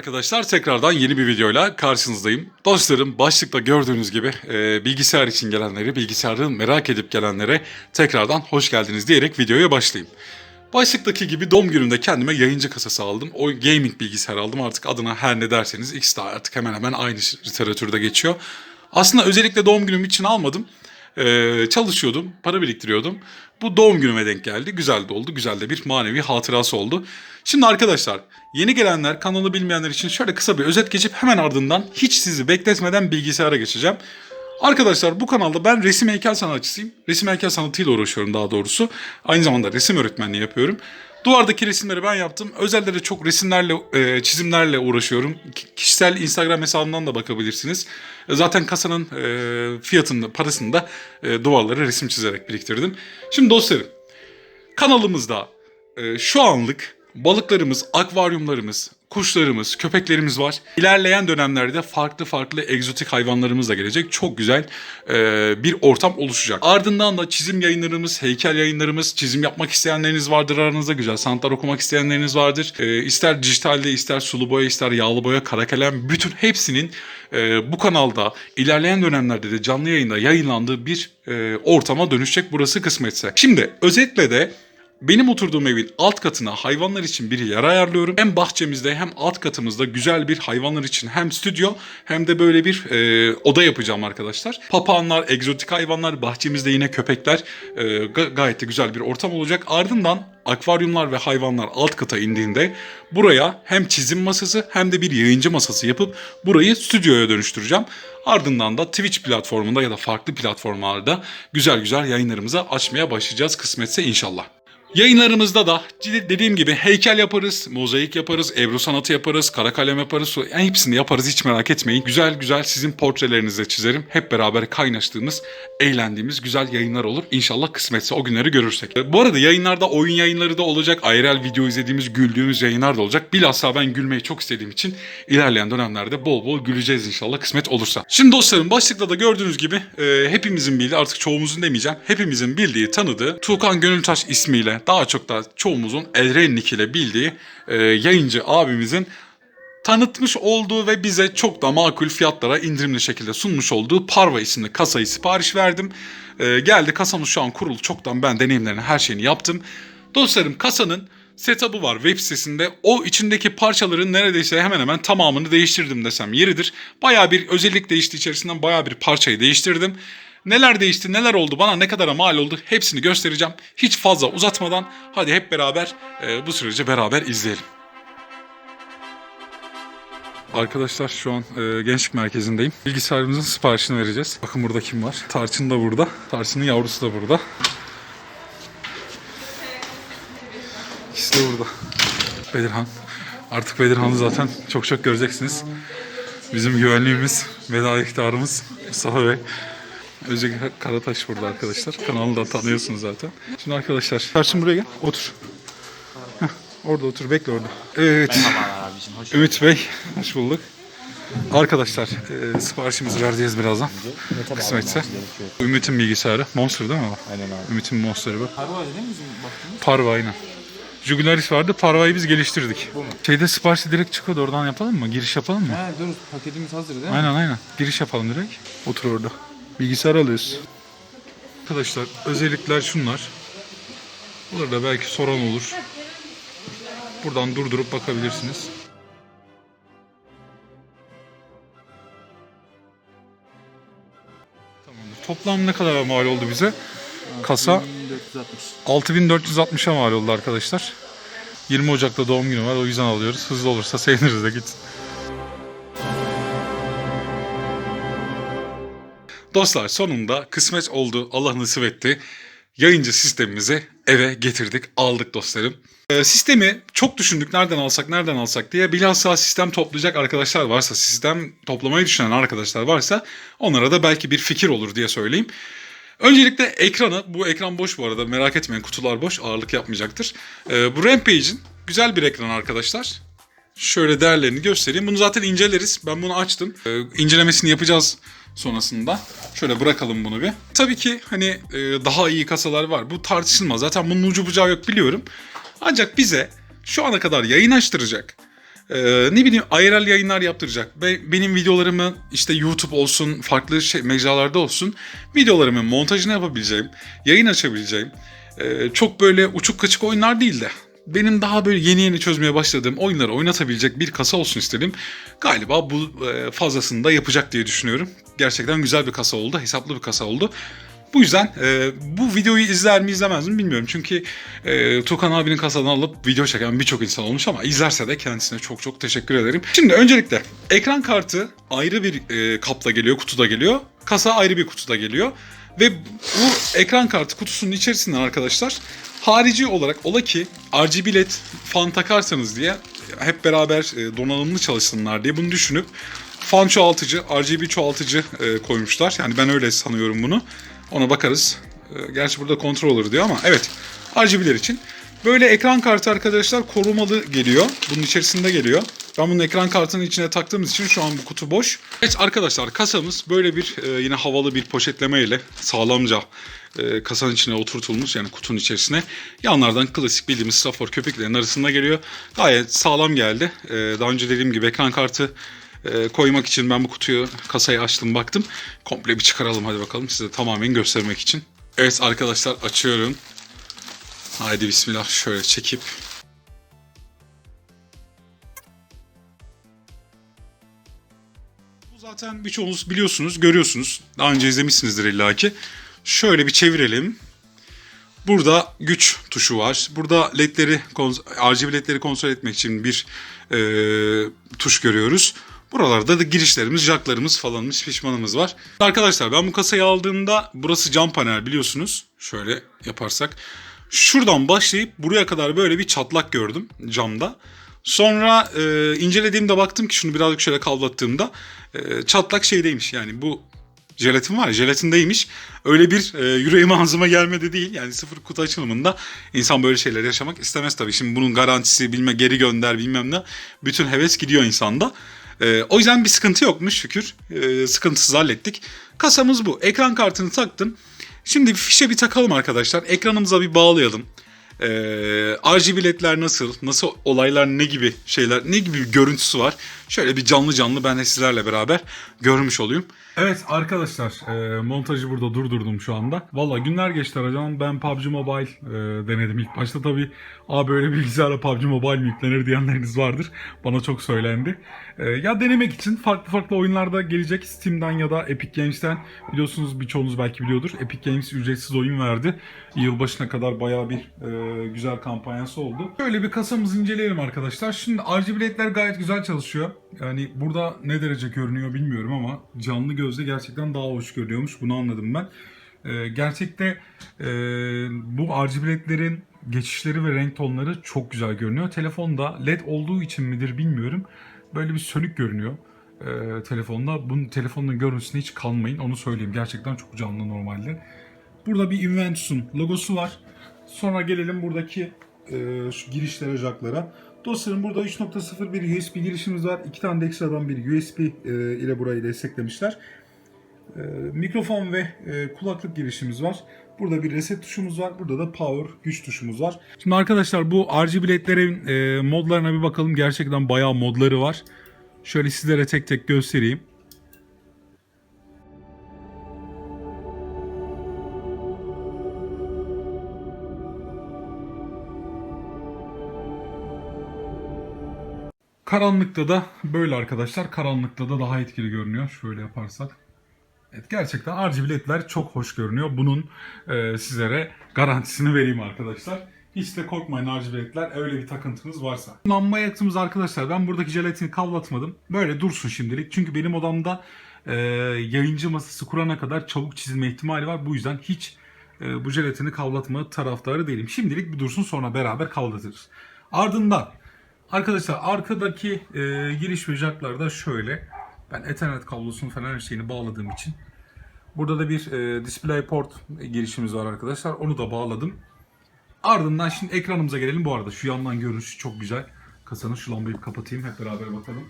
arkadaşlar tekrardan yeni bir videoyla karşınızdayım. Dostlarım başlıkta gördüğünüz gibi e, bilgisayar için gelenleri, bilgisayarı merak edip gelenlere tekrardan hoş geldiniz diyerek videoya başlayayım. Başlıktaki gibi doğum günümde kendime yayıncı kasası aldım. O gaming bilgisayar aldım artık adına her ne derseniz X de artık hemen hemen aynı literatürde geçiyor. Aslında özellikle doğum günüm için almadım. Ee, çalışıyordum, para biriktiriyordum. Bu doğum günüme denk geldi. Güzel de oldu. Güzel de bir manevi hatırası oldu. Şimdi arkadaşlar yeni gelenler, kanalı bilmeyenler için şöyle kısa bir özet geçip hemen ardından hiç sizi bekletmeden bilgisayara geçeceğim. Arkadaşlar bu kanalda ben resim heykel sanatçısıyım. Resim heykel sanatıyla uğraşıyorum daha doğrusu. Aynı zamanda resim öğretmenliği yapıyorum. Duvardaki resimleri ben yaptım. Özelde de çok resimlerle, e, çizimlerle uğraşıyorum. Ki- Kişisel Instagram hesabından da bakabilirsiniz. E, Zaten kasanın e, fiyatını, parasını da e, duvarlara resim çizerek biriktirdim. Şimdi dostlarım, kanalımızda e, şu anlık balıklarımız, akvaryumlarımız, kuşlarımız, köpeklerimiz var. İlerleyen dönemlerde farklı farklı egzotik hayvanlarımız da gelecek. Çok güzel e, bir ortam oluşacak. Ardından da çizim yayınlarımız, heykel yayınlarımız, çizim yapmak isteyenleriniz vardır aranızda. Güzel sanatlar okumak isteyenleriniz vardır. E, ister dijitalde, ister sulu boya, ister yağlı boya, kara kalem bütün hepsinin e, bu kanalda ilerleyen dönemlerde de canlı yayında yayınlandığı bir e, ortama dönüşecek burası kısmetse. Şimdi özetle de benim oturduğum evin alt katına hayvanlar için bir yer ayarlıyorum. Hem bahçemizde hem alt katımızda güzel bir hayvanlar için hem stüdyo hem de böyle bir e, oda yapacağım arkadaşlar. Papağanlar, egzotik hayvanlar, bahçemizde yine köpekler e, ga- gayet de güzel bir ortam olacak. Ardından akvaryumlar ve hayvanlar alt kata indiğinde buraya hem çizim masası hem de bir yayıncı masası yapıp burayı stüdyoya dönüştüreceğim. Ardından da Twitch platformunda ya da farklı platformlarda güzel güzel yayınlarımızı açmaya başlayacağız kısmetse inşallah. Yayınlarımızda da dediğim gibi heykel yaparız, mozaik yaparız, ebru sanatı yaparız, kara kalem yaparız. Yani hepsini yaparız hiç merak etmeyin. Güzel güzel sizin portrelerinizi de çizerim. Hep beraber kaynaştığımız, eğlendiğimiz güzel yayınlar olur. İnşallah kısmetse o günleri görürsek. E, Bu arada yayınlarda oyun yayınları da olacak. IRL video izlediğimiz, güldüğümüz yayınlar da olacak. Bilhassa ben gülmeyi çok istediğim için ilerleyen dönemlerde bol bol güleceğiz inşallah kısmet olursa. Şimdi dostlarım başlıkta da gördüğünüz gibi e, hepimizin bildiği artık çoğumuzun demeyeceğim. Hepimizin bildiği, tanıdığı Tuğkan Gönültaş ismiyle daha çok da çoğumuzun Elrennik ile bildiği e, yayıncı abimizin tanıtmış olduğu ve bize çok da makul fiyatlara indirimli şekilde sunmuş olduğu Parva isimli kasayı sipariş verdim. Ee, geldi kasamız şu an kurulu. Çoktan ben deneyimlerini her şeyini yaptım. Dostlarım kasanın setup'ı var web sitesinde. O içindeki parçaların neredeyse hemen hemen tamamını değiştirdim desem yeridir. Bayağı bir özellik değişti içerisinden bayağı bir parçayı değiştirdim. Neler değişti, neler oldu, bana ne kadara mal oldu hepsini göstereceğim. Hiç fazla uzatmadan hadi hep beraber e, bu süreci beraber izleyelim. Arkadaşlar şu an e, gençlik merkezindeyim. Bilgisayarımızın siparişini vereceğiz. Bakın burada kim var? Tarçın da burada. Tarçın'ın yavrusu da burada. İkisi de burada. Bedirhan. Artık Bedirhan'ı zaten çok çok göreceksiniz. Bizim güvenliğimiz, veda iktidarımız Mustafa Bey. Özge Karataş burada arkadaşlar. Kanalını da tanıyorsunuz zaten. Şimdi arkadaşlar Tarçın buraya gel. Otur. Heh, orada otur. Bekle orada. Evet. Ümit Bey, hoş bulduk. Arkadaşlar, e, siparişimizi vereceğiz birazdan. Kısmetse. Ümit'in bilgisayarı. Monster değil mi o? Aynen abi. Ümit'in Monster'ı bu. Öyle değil mi bizim baktığımız? Parva aynen. Jugularis vardı, Parva'yı biz geliştirdik. Bu mu? Şeyde siparişi direkt çıkıyordu, oradan yapalım mı? Giriş yapalım mı? He dur paketimiz hazır değil mi? Aynen aynen. Giriş yapalım direkt. Otur orada. Bilgisayar alıyoruz. Arkadaşlar, özellikler şunlar. Burada belki soran olur. Buradan durdurup bakabilirsiniz. Tamamdır. Toplam ne kadar mal oldu bize? Kasa 1460. 6460'a mal oldu arkadaşlar. 20 Ocak'ta doğum günü var o yüzden alıyoruz. Hızlı olursa seviniriz de gitsin. Dostlar sonunda kısmet oldu. Allah nasip etti. Yayıncı sistemimizi eve getirdik, aldık dostlarım. Ee, sistemi çok düşündük nereden alsak nereden alsak diye. Bilhassa sistem toplayacak arkadaşlar varsa, sistem toplamayı düşünen arkadaşlar varsa onlara da belki bir fikir olur diye söyleyeyim. Öncelikle ekranı, bu ekran boş bu arada merak etmeyin kutular boş ağırlık yapmayacaktır. Ee, bu Rampage'in güzel bir ekran arkadaşlar. Şöyle değerlerini göstereyim. Bunu zaten inceleriz. Ben bunu açtım. Ee, incelemesini yapacağız sonrasında. Şöyle bırakalım bunu bir. Tabii ki hani e, daha iyi kasalar var. Bu tartışılmaz. Zaten bunun ucu bucağı yok biliyorum. Ancak bize şu ana kadar yayın açtıracak Ee, ne bileyim IRL yayınlar yaptıracak. Be- benim videolarımı işte YouTube olsun, farklı şey, mecralarda olsun videolarımın montajını yapabileceğim, yayın açabileceğim. ee, çok böyle uçuk kaçık oyunlar değil de benim daha böyle yeni yeni çözmeye başladığım oyunları oynatabilecek bir kasa olsun istedim. Galiba bu e, fazlasını da yapacak diye düşünüyorum. Gerçekten güzel bir kasa oldu, hesaplı bir kasa oldu. Bu yüzden e, bu videoyu izler mi izlemez mi bilmiyorum. Çünkü e, Tukan abinin kasadan alıp video çeken birçok insan olmuş ama izlerse de kendisine çok çok teşekkür ederim. Şimdi öncelikle ekran kartı ayrı bir e, kapta geliyor, kutuda geliyor. Kasa ayrı bir kutuda geliyor. Ve bu ekran kartı kutusunun içerisinden arkadaşlar harici olarak ola ki RGB LED fan takarsanız diye hep beraber e, donanımlı çalışsınlar diye bunu düşünüp fan çoğaltıcı, RGB çoğaltıcı e, koymuşlar. Yani ben öyle sanıyorum bunu. Ona bakarız. E, gerçi burada controller diyor ama evet RGB'ler için. Böyle ekran kartı arkadaşlar korumalı geliyor. Bunun içerisinde geliyor. Ben bunu ekran kartının içine taktığımız için şu an bu kutu boş. Evet arkadaşlar kasamız böyle bir e, yine havalı bir poşetleme ile sağlamca e, kasanın içine oturtulmuş yani kutunun içerisine. Yanlardan klasik bildiğimiz strafor köpüklerin arasında geliyor. Gayet sağlam geldi. E, daha önce dediğim gibi ekran kartı e, koymak için ben bu kutuyu kasayı açtım baktım. Komple bir çıkaralım hadi bakalım size tamamen göstermek için. Evet arkadaşlar açıyorum. Haydi bismillah şöyle çekip. Zaten birçoğunuz biliyorsunuz, görüyorsunuz. Daha önce izlemişsinizdir illaki. Şöyle bir çevirelim. Burada güç tuşu var. Burada ledleri, RGB ledleri kontrol etmek için bir e, tuş görüyoruz. Buralarda da girişlerimiz, jacklarımız falanımız, pişmanımız var. Arkadaşlar ben bu kasayı aldığımda burası cam panel biliyorsunuz. Şöyle yaparsak. Şuradan başlayıp buraya kadar böyle bir çatlak gördüm camda. Sonra e, incelediğimde baktım ki şunu birazcık şöyle kavlattığımda e, çatlak şeydeymiş. Yani bu jelatin var ya jelatindeymiş. Öyle bir e, yüreğime ağzıma gelmedi değil. Yani sıfır kutu açılımında insan böyle şeyler yaşamak istemez tabii. Şimdi bunun garantisi bilme geri gönder bilmem ne. Bütün heves gidiyor insanda. E, o yüzden bir sıkıntı yokmuş şükür. E, sıkıntısız hallettik. Kasamız bu. Ekran kartını taktım. Şimdi fişe bir takalım arkadaşlar. Ekranımıza bir bağlayalım. Ee, RGB ledler nasıl, nasıl olaylar ne gibi şeyler, ne gibi bir görüntüsü var. Şöyle bir canlı canlı ben de sizlerle beraber görmüş olayım. Evet arkadaşlar e, montajı burada durdurdum şu anda. Valla günler geçti aradan ben PUBG Mobile e, denedim ilk başta tabi Aa böyle bilgisayara PUBG Mobile mi yüklenir diyenleriniz vardır. Bana çok söylendi. E, ya denemek için farklı farklı oyunlarda gelecek Steam'den ya da Epic Games'ten biliyorsunuz birçoğunuz belki biliyordur. Epic Games ücretsiz oyun verdi. Yılbaşına kadar bayağı bir e, güzel kampanyası oldu. Şöyle bir kasamızı inceleyelim arkadaşlar. Şimdi RGB ledler gayet güzel çalışıyor. Yani burada ne derece görünüyor bilmiyorum ama canlı gözle gerçekten daha hoş görünüyormuş. Bunu anladım ben. Ee, gerçekte e, bu RGB ledlerin geçişleri ve renk tonları çok güzel görünüyor. Telefonda led olduğu için midir bilmiyorum. Böyle bir sönük görünüyor e, telefonda. Bunun telefonun görüntüsüne hiç kalmayın. Onu söyleyeyim. Gerçekten çok canlı normalde. Burada bir Inventus'un logosu var. Sonra gelelim buradaki e, şu girişlere, jacklara. Dostlarım burada 3.0 bir USB girişimiz var. İki tane de ekstradan bir USB e, ile burayı desteklemişler. E, mikrofon ve e, kulaklık girişimiz var. Burada bir reset tuşumuz var. Burada da power güç tuşumuz var. Şimdi arkadaşlar bu RGB ledlerin e, modlarına bir bakalım. Gerçekten bayağı modları var. Şöyle sizlere tek tek göstereyim. Karanlıkta da böyle arkadaşlar. Karanlıkta da daha etkili görünüyor. Şöyle yaparsak. Evet gerçekten RGB ledler çok hoş görünüyor. Bunun e, sizlere garantisini vereyim arkadaşlar. Hiç de korkmayın RGB ledler öyle bir takıntınız varsa. Lamba yaktığımız arkadaşlar ben buradaki jelatini kavlatmadım. Böyle dursun şimdilik. Çünkü benim odamda e, yayıncı masası kurana kadar çabuk çizilme ihtimali var. Bu yüzden hiç e, bu jelatini kavlatma taraftarı değilim. Şimdilik bir dursun sonra beraber kavlatırız. Ardından Arkadaşlar arkadaki e, giriş ve jacklar da şöyle. Ben Ethernet kablosunu falan her şeyini bağladığım için. Burada da bir e, DisplayPort girişimiz var arkadaşlar. Onu da bağladım. Ardından şimdi ekranımıza gelelim. Bu arada şu yandan görünüşü çok güzel. Kasanın şu lambayı bir kapatayım. Hep beraber bakalım.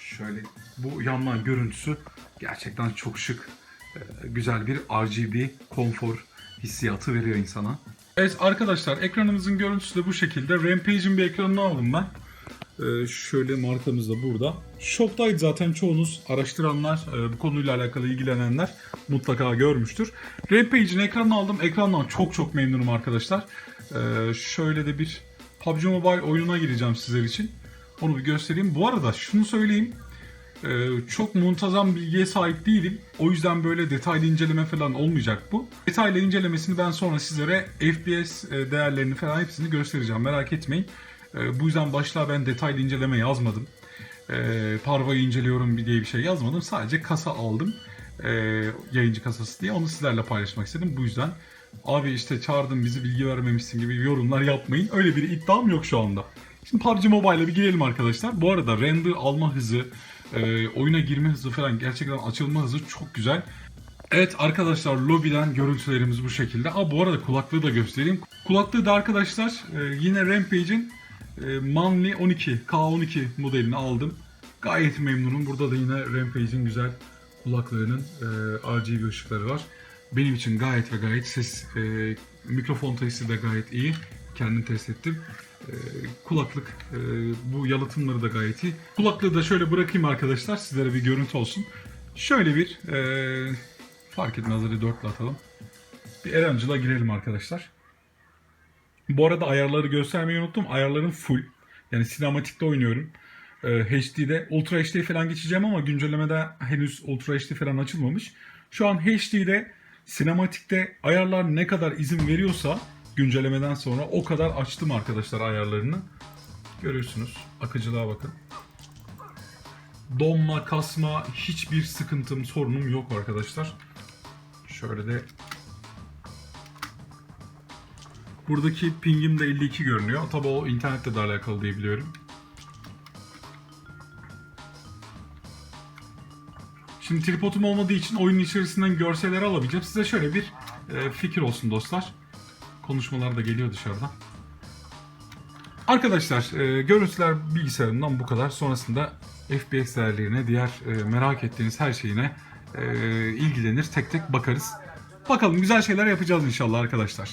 Şöyle bu yandan görüntüsü gerçekten çok şık. e, güzel bir RGB konfor hissiyatı veriyor insana. Evet arkadaşlar ekranımızın görüntüsü de bu şekilde. Rampage'in bir ekranını aldım ben. Ee, şöyle markamız da burada. Shop'taydı zaten çoğunuz araştıranlar, e, bu konuyla alakalı ilgilenenler mutlaka görmüştür. Rampage'in ekranını aldım. Ekrandan çok çok memnunum arkadaşlar. Ee, şöyle de bir PUBG Mobile oyununa gireceğim sizler için. Onu bir göstereyim. Bu arada şunu söyleyeyim. Ee, çok muntazam bilgiye sahip değilim. O yüzden böyle detaylı inceleme falan olmayacak bu. Detaylı incelemesini ben sonra sizlere FPS e, değerlerini falan hepsini göstereceğim. Merak etmeyin. Ee, bu yüzden başlığa ben detaylı inceleme yazmadım. Ee, Parva'yı inceliyorum diye bir şey yazmadım. Sadece kasa aldım. Ee, yayıncı kasası diye. Onu sizlerle paylaşmak istedim. Bu yüzden abi işte çağırdın bizi bilgi vermemişsin gibi yorumlar yapmayın. Öyle bir iddiam yok şu anda. Şimdi PUBG Mobile'a bir girelim arkadaşlar. Bu arada render alma hızı, e, oyuna girme hızı falan gerçekten açılma hızı çok güzel. Evet arkadaşlar lobiden görüntülerimiz bu şekilde. Aa bu arada kulaklığı da göstereyim. Kulaklığı da arkadaşlar e, yine Rampage'in e, Manly 12 K12 modelini aldım. Gayet memnunum. Burada da yine Rampage'in güzel kulaklığının e, RGB ışıkları var. Benim için gayet ve gayet ses e, mikrofon testi de gayet iyi. Kendim test ettim. E, kulaklık e, bu yalıtımları da gayet iyi. Kulaklığı da şöyle bırakayım arkadaşlar sizlere bir görüntü olsun. Şöyle bir e, fark etmez hadi 4 atalım. Bir Erancıl'a girelim arkadaşlar. Bu arada ayarları göstermeyi unuttum. Ayarlarım full. Yani sinematikte oynuyorum. Ee, HD'de Ultra HD falan geçeceğim ama güncellemede henüz Ultra HD falan açılmamış. Şu an HD'de sinematikte ayarlar ne kadar izin veriyorsa güncellemeden sonra o kadar açtım arkadaşlar ayarlarını. Görüyorsunuz. Akıcılığa bakın. Donma, kasma hiçbir sıkıntım, sorunum yok arkadaşlar. Şöyle de Buradaki pingim de 52 görünüyor. Tabi o internetle de alakalı diye biliyorum. Şimdi tripodum olmadığı için oyunun içerisinden görseleri alabileceğim. Size şöyle bir e, fikir olsun dostlar. Konuşmalar da geliyor dışarıdan. Arkadaşlar e, görüntüler bilgisayarımdan bu kadar. Sonrasında FPS değerlerine, diğer e, merak ettiğiniz her şeyine e, ilgilenir. Tek tek bakarız. Bakalım güzel şeyler yapacağız inşallah arkadaşlar.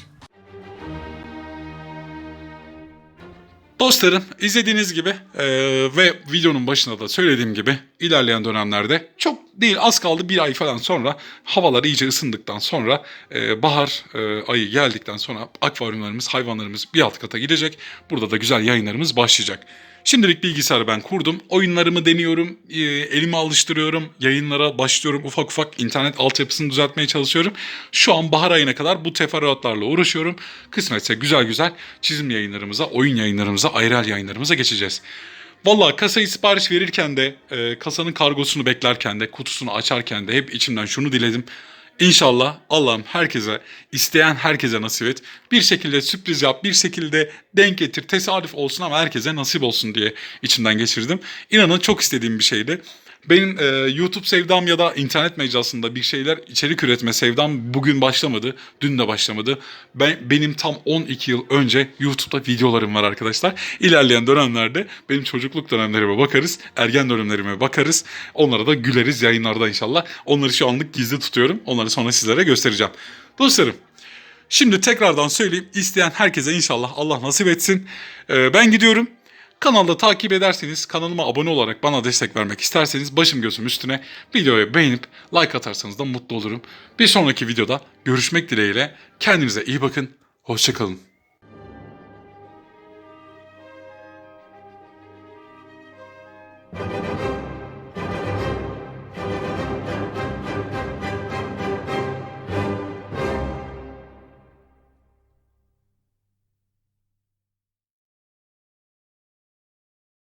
Dostlarım izlediğiniz gibi eee, ve videonun başında da söylediğim gibi ilerleyen dönemlerde çok değil az kaldı bir ay falan sonra havalar iyice ısındıktan sonra eee, bahar eee, ayı geldikten sonra akvaryumlarımız hayvanlarımız bir alt kata gidecek. Burada da güzel yayınlarımız başlayacak. Şimdilik bilgisayarı ben kurdum. Oyunlarımı deniyorum, eee, elime alıştırıyorum, yayınlara başlıyorum ufak ufak internet altyapısını düzeltmeye çalışıyorum. Şu an bahar ayına kadar bu teferruatlarla uğraşıyorum. Kısmetse güzel güzel çizim yayınlarımıza, oyun yayınlarımıza, ayrel yayınlarımıza geçeceğiz. Vallahi kasayı sipariş verirken de, e, kasanın kargosunu beklerken de, kutusunu açarken de hep içimden şunu diledim. İnşallah Allah'ım herkese, isteyen herkese nasip et. Bir şekilde sürpriz yap, bir şekilde denk getir, tesadüf olsun ama herkese nasip olsun diye içimden geçirdim. İnanın çok istediğim bir şeydi. Benim e, YouTube sevdam ya da internet mecrasında bir şeyler içerik üretme sevdam bugün başlamadı. Dün de başlamadı. Ben Benim tam 12 yıl önce YouTube'da videolarım var arkadaşlar. İlerleyen dönemlerde benim çocukluk dönemlerime bakarız. Ergen dönemlerime bakarız. Onlara da güleriz yayınlarda inşallah. Onları şu anlık gizli tutuyorum. Onları sonra sizlere göstereceğim. Dostlarım Şimdi tekrardan söyleyeyim. isteyen herkese inşallah Allah nasip etsin. Ee, ben gidiyorum. Kanalda takip ederseniz, kanalıma abone olarak bana destek vermek isterseniz başım gözüm üstüne videoyu beğenip like atarsanız da mutlu olurum. Bir sonraki videoda görüşmek dileğiyle. Kendinize iyi bakın. Hoşçakalın.